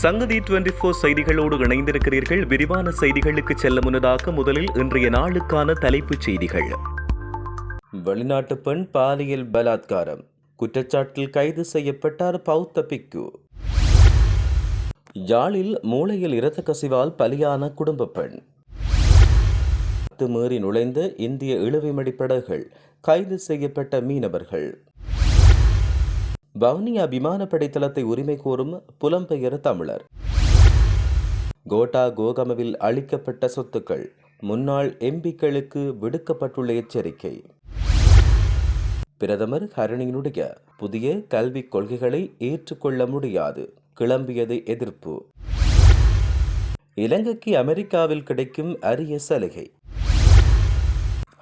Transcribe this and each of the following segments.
சங்கதி twenty four செய்திகளோடு இணைந்திருக்கிறீர்கள். விரிவான செய்திகளுக்கு செல்ல முன்னதாக முதலில் இன்றைய நாளுக்கான தலைப்புச் செய்திகள். வெளிநாட்டு பெண் பாலியல் பலாத்காரம். குற்றச்சாட்டில் கைது செய்யப்பட்டார் பௌத்த பிக்கு. யாழில் மூளையில் இரத்த கசிவால் பலியான குடும்ப பெண். மீறி நுழைந்த இந்திய இழுவைமடி படகுகள் கைது செய்யப்பட்ட மீனவர்கள். வவுனியா விமானப்படை தளத்தை உரிமை கோரும் புலம்பெயர் தமிழர். கோட்டா கோகமவில் அளிக்கப்பட்ட சொத்துக்கள். முன்னாள் எம்பிக்களுக்கு விடுக்கப்பட்டுள்ள எச்சரிக்கை. பிரதமர் ஹரணியினுடைய புதிய கல்விக் கொள்கைகளை ஏற்றுக்கொள்ள முடியாது. கிளம்பியது எதிர்ப்பு. இலங்கைக்கு அமெரிக்காவில் கிடைக்கும் அரிய சலுகை.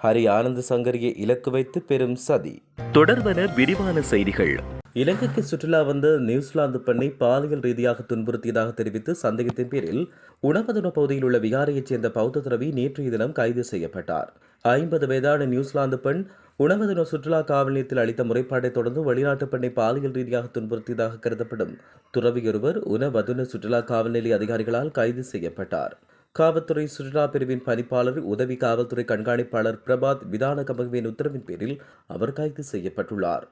ஹரி ஆனந்த் சங்கரியை இலக்கு வைத்து பெரும் சதி. தொடர்வன விரிவான செய்திகள். இலங்கைக்கு சுற்றுலா வந்த நியூசிலாந்து பெண்ணை பாலியல் ரீதியாக துன்புறுத்தியதாக தெரிவித்து சந்தேகத்தின் பேரில் உணவதுன பகுதியில் உள்ள விகாரையைச் சேர்ந்த பௌத்த துறவி நேற்றைய தினம் கைது செய்யப்பட்டார். ஐம்பது வயதான நியூசிலாந்து பெண் உணவதுன சுற்றுலா காவல் நிலையத்தில் அளித்த முறைப்பாட்டை தொடர்ந்து வெளிநாட்டு பெண்ணை பாலியல் ரீதியாக துன்புறுத்தியதாக கருதப்படும் துறவியொருவர் உணவதுன சுற்றுலா காவல் நிலைய அதிகாரிகளால் கைது செய்யப்பட்டார். காவல்துறை சுற்றுலா பிரிவின் பணிப்பாளர் உதவி காவல்துறை கண்காணிப்பாளர் பிரபாத் விதான கமகவின் உத்தரவின் பேரில் அவர் கைது செய்யப்பட்டுள்ளார்.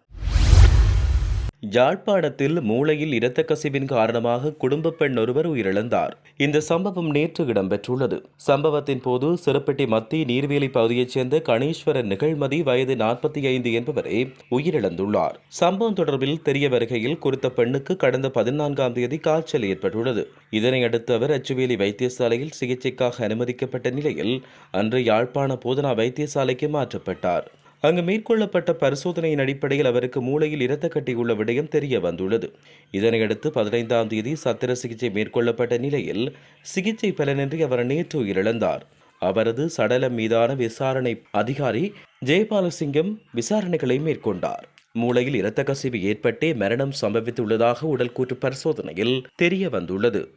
யாழ்ப்பாணத்தில் மூளையில் இரத்த கசிவின் காரணமாக குடும்ப பெண் ஒருவர் உயிரிழந்தார். இந்த சம்பவம் நேற்று இடம்பெற்றுள்ளது. சம்பவத்தின் போது சிறுப்பட்டி மத்திய நீர்வேலி பகுதியைச் சேர்ந்த கணேஸ்வரன் நிகழ்மதி வயது நாற்பத்தி ஐந்து என்பவரே உயிரிழந்துள்ளார். சம்பவம் தொடர்பில் தெரிய வருகையில் குறித்த பெண்ணுக்கு கடந்த பதினான்காம் தேதி காய்ச்சல் ஏற்பட்டுள்ளது. இதனையடுத்து அவர் அச்சுவேலி வைத்தியசாலையில் சிகிச்சைக்காக அனுமதிக்கப்பட்ட நிலையில் அன்று யாழ்ப்பாண போதனா வைத்தியசாலைக்கு மாற்றப்பட்டார். அங்கு மேற்கொள்ளப்பட்ட பரிசோதனையின் அடிப்படையில் அவருக்கு மூளையில் இரத்த கட்டியுள்ள விடயம் தெரிய வந்துள்ளது. இதனையடுத்து பதினைந்தாம் தேதி சத்திர சிகிச்சை மேற்கொள்ளப்பட்ட நிலையில் சிகிச்சை பலனின்றி அவர் நேற்று உயிரிழந்தார். அவரது சடலம் மீதான விசாரணை அதிகாரி ஜெயபாலசிங்கம் விசாரணைகளை மேற்கொண்டார். மூளையில் இரத்த கசிவு ஏற்பட்டே மரணம் சம்பவித்துள்ளதாக உடல் கூற்று பரிசோதனையில் தெரிய வந்துள்ளது.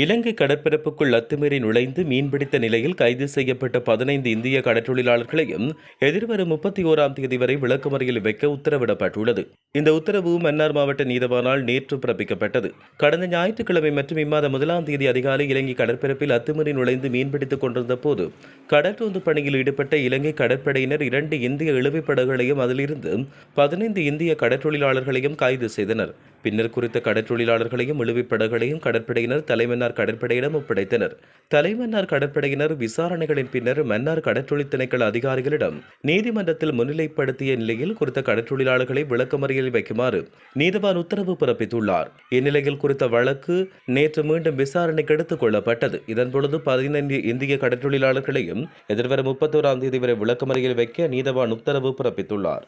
இலங்கை கடற்பரப்புக்குள் அத்துமீறி நுழைந்து மீன்பிடித்த நிலையில் கைது செய்யப்பட்ட பதினைந்து இந்திய கடற்றொழிலாளர்களையும் எதிர்வரும் முப்பத்தி ஓராம் தேதி வரை விளக்குமறையில் வைக்க உத்தரவிடப்பட்டுள்ளது. இந்த உத்தரவு மன்னார் மாவட்ட நீதவானால் நேற்று பிறப்பிக்கப்பட்டது. கடந்த ஞாயிற்றுக்கிழமை மற்றும் இம்மாத முதலாம் தேதி அதிகாலை இலங்கை கடற்பரப்பில் அத்துமீறி நுழைந்து மீன்பிடித்துக் கொண்டிருந்த போது கடற்றோந்து பணியில் ஈடுபட்ட இலங்கை கடற்படையினர் இரண்டு இந்திய இழுவைப்படகுகளையும் அதிலிருந்து பதினைந்து இந்திய கடற்றொழிலாளர்களையும் கைது செய்தனர். பின்னர் குறித்த கடற்றொழிலாளர்களையும் இழுவிப்படகளையும் கடற்படையினர் தலைமன்னார் கடற்படையிடம் ஒப்படைத்தனர். தலைமன்னார் கடற்படையினர் விசாரணைகளின் பின்னர் மன்னார் கடற்றொழில் திணைக்கள அதிகாரிகளிடம் நீதிமன்றத்தில் முன்னிலைப்படுத்திய நிலையில் குறித்த கடற்றொழிலாளர்களை விளக்கமறியலில் வைக்குமாறு நீதவான் உத்தரவு பிறப்பித்துள்ளார். இந்நிலையில் குறித்த வழக்கு நேற்று மீண்டும் விசாரணைக்கு எடுத்துக் கொள்ளப்பட்டது. இதன்பொழுது பதினைந்து இந்திய கடற்றொழிலாளர்களையும் எதிர்வரும் முப்பத்தோராம் தேதி வரை விளக்கமறியல் வைக்க நீதவான் உத்தரவு பிறப்பித்துள்ளார்.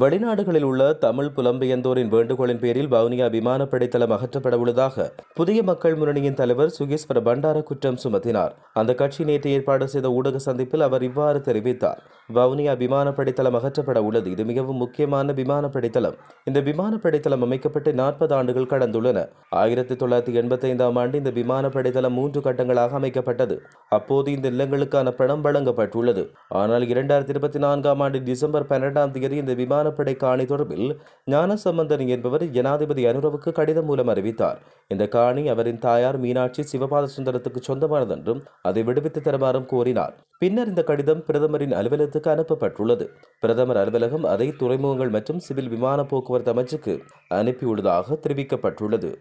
வெளிநாடுகளில் உள்ள தமிழ் புலம்பெயர்ந்தோரின் வேண்டுகோளின் பேரில் வவுனியா விமானப்படை தளம் அகற்றப்பட உள்ளதாக புதிய மக்கள் முன்னணியின் தலைவர் சுகேஸ்வர பண்டார குற்றம் சுமத்தினார். அந்த கட்சி நேற்று ஏற்பாடு செய்த ஊடக சந்திப்பில் அவர் இவ்வாறு தெரிவித்தார். வவுனியா விமானப்படை தளம் அகற்றப்பட உள்ளது. இது மிகவும் முக்கியமான விமானப்படை தளம் இந்த விமானப்படை தளம் அமைக்கப்பட்டு நாற்பது ஆண்டுகள் கடந்துள்ளன. ஆயிரத்தி தொள்ளாயிரத்தி எண்பத்தி ஐந்தாம் ஆண்டு இந்த விமானப்படை தளம் மூன்று கட்டங்களாக அமைக்கப்பட்டது. அப்போது இந்த இல்லங்களுக்கான பணம் வழங்கப்பட்டுள்ளது. ஆனால் இரண்டாயிரத்தி இருபத்தி நான்காம் ஆண்டு டிசம்பர் பன்னெண்டாம் தேதி இந்த விமானப்படை காணி தொடர்பில் ஞானசம்பந்தன் என்பவர் ஜனாதிபதி அனுரவுக்கு கடிதம் மூலம் அறிவித்தார். இந்த காணி அவரின் தாயார் மீனாட்சி சிவபாத சுந்தரத்துக்கு சொந்தமானதென்றும் அதை விடுவித்து தருமாறும் கோரினார். பின்னர் இந்த கடிதம் பிரதமரின் அலுவலகத்துக்கு அனுப்பப்பட்டுள்ளது. பிரதமர் அலுவலகம் அதை துறைமுகங்கள் மற்றும் சிவில் விமான போக்குவரத்து அமைச்சுக்கு அனுப்பியுள்ளதாக தெரிவிக்கப்பட்டுள்ளது.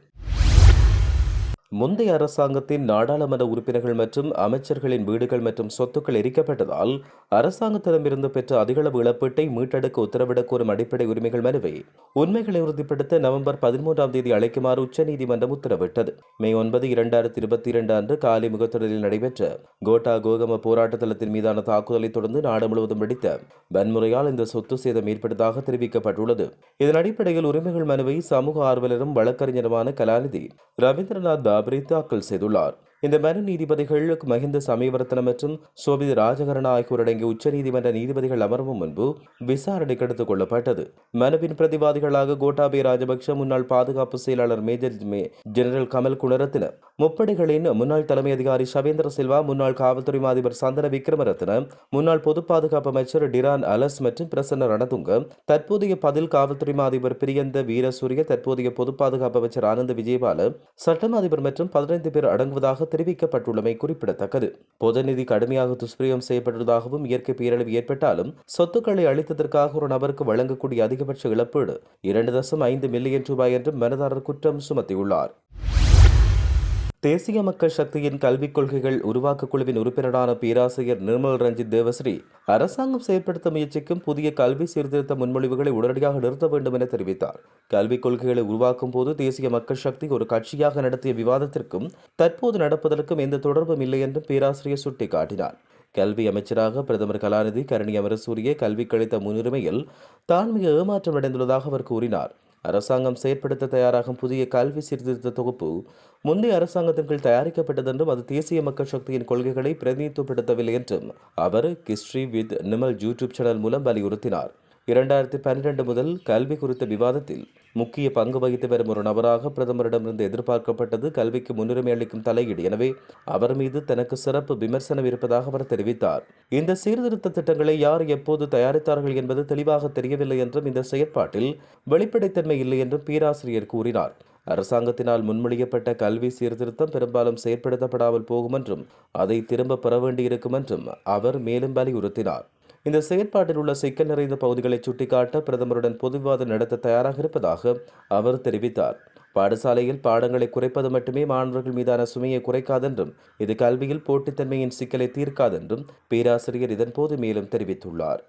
முந்தைய அரசாங்கத்தின் நாடாளுமன்ற உறுப்பினர்கள் மற்றும் அமைச்சர்களின் வீடுகள் மற்றும் சொத்துக்கள் எரிக்கப்பட்டதால் அரசாங்கத்திடமிருந்து பெற்ற அதிகளவு இழப்பீட்டை மீட்டெடுக்க உத்தரவிடக் கோரும் அடிப்படை உரிமைகள் மனுவை உண்மைகளை உறுதிப்படுத்த நவம்பர் பதிமூன்றாம் தேதி அழைக்குமாறு உச்சநீதிமன்றம் உத்தரவிட்டது. மே ஒன்பது இரண்டாயிரத்தி இருபத்தி இரண்டு அன்று காலி முகத்தொடரில் நடைபெற்ற கோட்டா கோகம போராட்ட தளத்தின் மீதான தாக்குதலை தொடர்ந்து நாடு முழுவதும் வெடித்த வன்முறையால் இந்த சொத்து சேதம் ஏற்பட்டதாக தெரிவிக்கப்பட்டுள்ளது. இதன் அடிப்படையில் உரிமைகள் மனுவை சமூக ஆர்வலரும் வழக்கறிஞருமான கலாநிதி ரவீந்திரநாத் பாபரி தாக்கல் செய்துள்ளார். இந்த மனு நீதிபதிகள் மஹிந்த சமயவர்த்தன மற்றும் சோபித ராஜகரண ஆகியோர் அடங்கிய உச்சநீதிமன்ற நீதிபதிகள் அமர்வு முன்பு விசாரணைக்கு எடுத்துக் கொள்ளப்பட்டது. மனுவின் பிரதிவாதிகளாக கோட்டாபே ராஜபக்ஷ முன்னாள் பாதுகாப்பு செயலாளர் மேஜர் மே- ஜெனரல் கமல் குணரத்ன முப்படைகளின் முன்னாள் தலைமை அதிகாரி ஷவேந்திர சில்வா முன்னாள் காவல்துறை அதிபர் சந்தன விக்ரமரத்ன முன்னாள் பொது பாதுகாப்பு அமைச்சர் டிரான் அலஸ் மற்றும் பிரசன்ன ரணதுங்க தற்போதைய பதில் காவல்துறை அதிபர் பிரியந்த வீரசூரிய தற்போதைய பொது பாதுகாப்பு அமைச்சர் ஆனந்த விஜயபால சட்டம் அதிபர் மற்றும் பதினைந்து பேர் அடங்குவதாக தெரிவிக்கப்பட்டுள்ளமை குறிப்பிடத்தக்கது. பொது நிதி கடுமையாக துஷ்பிரயோகம் செய்யப்பட்டுள்ளதாகவும் இயற்கை பேரழிவு ஏற்பட்டாலும் சொத்துக்களை அளித்ததற்காக ஒரு நபருக்கு வழங்கக்கூடிய அதிகபட்ச இழப்பீடு இரண்டு தசம் ஐந்து மில்லியன் ரூபாய் என்றும் மனதாரர் குற்றம் சுமத்தியுள்ளார். தேசிய மக்கள் சக்தியின் கல்விக் கொள்கைகள் உருவாக்க குழுவின் உறுப்பினரான பேராசிரியர் நிர்மல் ரஞ்சித் தேவஸ்ரீ அரசாங்கம் செயற்படுத்த முயற்சிக்கும் புதிய கல்வி சீர்திருத்த முன்மொழிவுகளை உடனடியாக நிறுத்த வேண்டும் என தெரிவித்தார். கல்விக் கொள்கைகளை உருவாக்கும் போது தேசிய மக்கள் சக்தி ஒரு கட்சியாக நடத்திய விவாதத்திற்கும் தற்போது நடப்பதற்கும் எந்த தொடர்பும் இல்லை என்றும் பேராசிரியர் சுட்டிக்காட்டினார். கல்வி அமைச்சராக பிரதமர் கலாநிதி கரணி அமரசூரிய கல்விக்கு அளித்த முன்னுரிமையில் தான் மிக ஏமாற்றம் அடைந்துள்ளதாக அவர் கூறினார். அரசாங்கம் செயற்படுத்த தயாராகும் புதிய கல்வி சீர்திருத்த தொகுப்பு முந்தைய அரசாங்கத்தின் கீழ் தயாரிக்கப்பட்டதென்றும் அது தேசிய மக்கள் சக்தியின் கொள்கைகளை பிரதிநிதித்துவப்படுத்தவில்லை என்றும் அவர் history with Nimal YouTube channel மூலம் வலியுறுத்தினார். இரண்டாயிரத்தி பன்னிரண்டு முதல் கல்வி குறித்த விவாதத்தில் முக்கிய பங்கு வகித்து வரும் ஒரு நபராக பிரதமரிடமிருந்து எதிர்பார்க்கப்பட்டது கல்விக்கு முன்னுரிமை அளிக்கும் தலையீடு. எனவே அவர் மீது தனக்கு சிறப்பு விமர்சனம் இருப்பதாக அவர் தெரிவித்தார். இந்த சீர்திருத்த திட்டங்களை யார் எப்போது தயாரித்தார்கள் என்பது தெளிவாக தெரியவில்லை என்றும் இந்த செயற்பாட்டில் வெளிப்படைத்தன்மை இல்லை என்றும் பேராசிரியர் கூறினார். அரசாங்கத்தினால் முன்மொழியப்பட்ட கல்வி சீர்திருத்தம் பெரும்பாலும் செயற்படுத்தப்படாமல் போகும் என்றும் அதை திரும்ப பெற வேண்டியிருக்கும் என்றும் அவர் மேலும் வலியுறுத்தினார். இந்த செயற்பாட்டில் உள்ள சிக்கல் நிறைந்த பகுதிகளை சுட்டிக்காட்ட பிரதமருடன் பொது விவாதம் நடத்த தயாராக இருப்பதாக அவர் தெரிவித்தார். பாடசாலையில் பாடங்களை குறைப்பது மட்டுமே மாணவர்கள் மீதான சுமையை குறைக்காதென்றும் இது கல்வியில் போட்டித்தன்மையின் சிக்கலை தீர்க்காதென்றும் பேராசிரியர் இதன்போது மேலும் தெரிவித்துள்ளார்.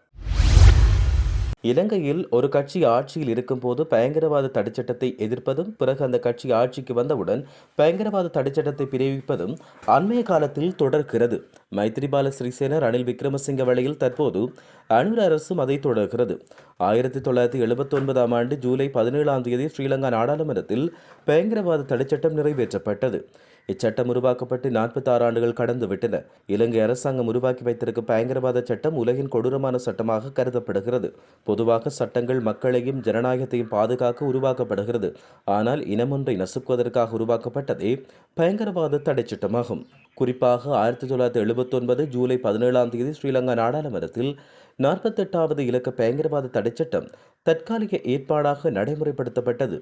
இலங்கையில் ஒரு கட்சி ஆட்சியில் இருக்கும்போது பயங்கரவாத தடைச்சட்டத்தை எதிர்ப்பதும் பிறகு அந்த கட்சி ஆட்சிக்கு வந்தவுடன் பயங்கரவாத தடைச்சட்டத்தை பிரிவிப்பதும் அண்மைய காலத்தில் தொடர்கிறது. மைத்ரிபால சிறிசேன ரணில் விக்ரமசிங்க வழியில் தற்போது அனுர அரசும் அதை தொடர்கிறது. ஆயிரத்தி தொள்ளாயிரத்தி எழுபத்தி ஒன்பதாம் ஆண்டு ஜூலை பதினேழாம் தேதி ஸ்ரீலங்கா நாடாளுமன்றத்தில் பயங்கரவாத தடைச்சட்டம் நிறைவேற்றப்பட்டது. இச்சட்டம் உருவாக்கப்பட்டு நாற்பத்தாறு ஆண்டுகள் கடந்து விட்டன. இலங்கை அரசாங்கம் உருவாக்கி வைத்திருக்கும் பயங்கரவாத சட்டம் உலகின் கொடூரமான சட்டமாக கருதப்படுகிறது. பொதுவாக சட்டங்கள் மக்களையும் ஜனநாயகத்தையும் பாதுகாக்க உருவாக்கப்படுகிறது. ஆனால் இனமொன்றை நசுக்குவதற்காக உருவாக்கப்பட்டதே பயங்கரவாத தடை சட்டமாகும். குறிப்பாக ஆயிரத்தி தொள்ளாயிரத்தி எழுபத்தி ஒன்பது ஜூலை பதினேழாம் தேதி ஸ்ரீலங்கா நாடாளுமன்றத்தில் நாற்பத்தெட்டாவது இலக்க பயங்கரவாத தடைச்சட்டம் தற்காலிக ஏற்பாடாக நடைமுறைப்படுத்தப்பட்டது.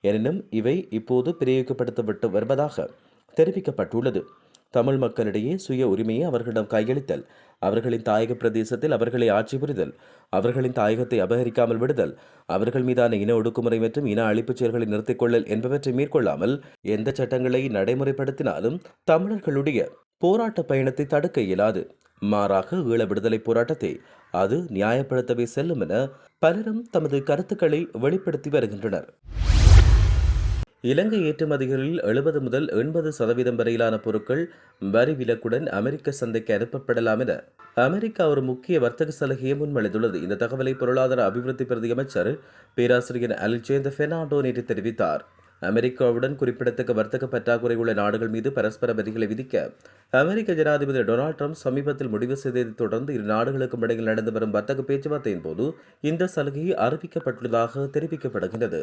எனினும் இவை இப்போது பிரயோகப்படுத்தப்பட்டு வருவதாக தெரிவிக்கப்பட்டுள்ளது. தமிழ் மக்களிடையே சுய உரிமையை அவர்களிடம் கையளித்தல் அவர்களின் தாயக பிரதேசத்தில் அவர்களை ஆட்சி புரிதல் அவர்களின் தாயகத்தை அபகரிக்காமல் விடுதல் அவர்கள் மீதான இன ஒடுக்குமுறை மற்றும் இன அழிப்புச் செயல்களை நிறுத்திக்கொள்ளல் என்பவற்றை மேற்கொள்ளாமல் எந்த சட்டங்களை நடைமுறைப்படுத்தினாலும் தமிழர்களுடைய போராட்ட பயணத்தை தடுக்க இயலாது. மாறாக ஈழ விடுதலை போராட்டத்தை அது நியாயப்படுத்தவே செல்லும் என பலரும் தமது கருத்துக்களை வெளிப்படுத்தி வருகின்றனர். இலங்கை ஏற்றுமதிகளில் எழுபது முதல் எண்பது சதவீதம் வரையிலான பொருட்கள் வரி விலக்குடன் அமெரிக்க சந்தைக்கு அனுப்பப்படலாம் என அமெரிக்கா ஒரு முக்கிய வர்த்தக சலுகையை முன்மொழிந்துள்ளது. இந்த தகவலை பொருளாதார அபிவிருத்தி பிரதி அமைச்சர் பேராசிரியர் அலிஜேந்த பெர்னாண்டோ நேற்று தெரிவித்தார். அமெரிக்காவுடன் குறிப்பிடத்தக்க வர்த்தக பற்றாக்குறை உள்ள நாடுகள் மீது பரஸ்பர வரிகளை விதிக்க அமெரிக்க ஜனாதிபதி டொனால்ட் ட்ரம்ப் சமீபத்தில் முடிவு செய்ததைத் தொடர்ந்து இரு நாடுகளுக்கும் இடையில் நடந்து வரும் வர்த்தக பேச்சுவார்த்தையின் போது இந்த சலுகை அறிவிக்கப்பட்டுள்ளதாக தெரிவிக்கப்படுகிறது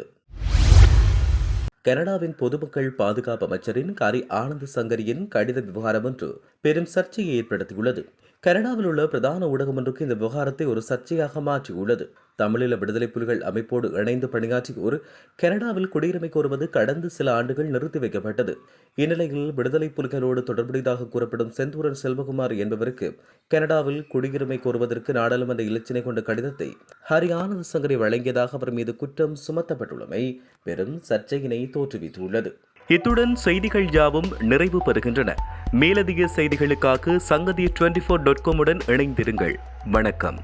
கனடாவின் பொதுமக்கள் பாதுகாப்பு அமைச்சரின் கரி ஆனந்த் சங்கரியின் கடித விவகாரம் ஒன்று பெரும் சர்ச்சையை ஏற்படுத்தியுள்ளது. கனடாவில் உள்ள பிரதான ஊடகம் ஒன்றுக்கு இந்த விவகாரத்தை ஒரு சர்ச்சையாக மாற்றியுள்ளது. தமிழீழ விடுதலை புலிகள் அமைப்போடு இணைந்து பணியாற்றியோர் கனடாவில் குடியுரிமை கோருவது கடந்த சில ஆண்டுகள் நிறுத்தி வைக்கப்பட்டது. இந்நிலையில் விடுதலை புலிகளோடு தொடர்புடையதாக கூறப்படும் செந்தூரன் செல்வகுமார் என்பவருக்கு கனடாவில் குடியுரிமை கோருவதற்கு நாடாளுமன்ற இலச்சினை கொண்ட கடிதத்தை ஹரி ஆனந்த் சங்கரி வழங்கியதாக அவர் மீது குற்றம் சுமத்தப்பட்டுள்ளமை பெரும் சர்ச்சையினை தோற்றுவித்துள்ளது. இத்துடன் செய்திகள் யாவும் நிறைவு பெறுகின்றன. மேலதிக செய்திகளுக்காக சங்கதி டுவெண்டி ஃபோர் டாட் காமுடன் இணைந்திருங்கள். வணக்கம்.